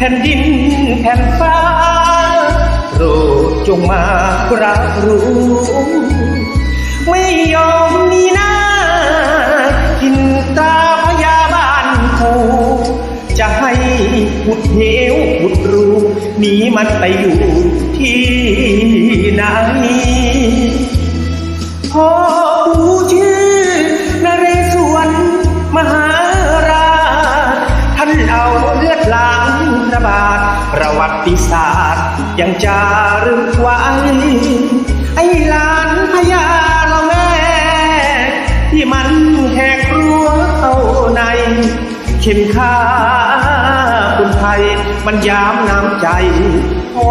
แผ่นฟ้าโปรดจงมารับรู้ ไม่ยอมมีหน้า กินตาพยาบาลผูจะให้ขุดเหวขุดรูหนีมันไปอยู่ที่ไหน เลือดล้างระบาดประวัติศาสตร์ยังจารึกไว้ไอ้หลานพญาเราแม่ที่มันแหกรั้วเข้าในเข็มขาคนไทยมันยามน้ำใจพ่อ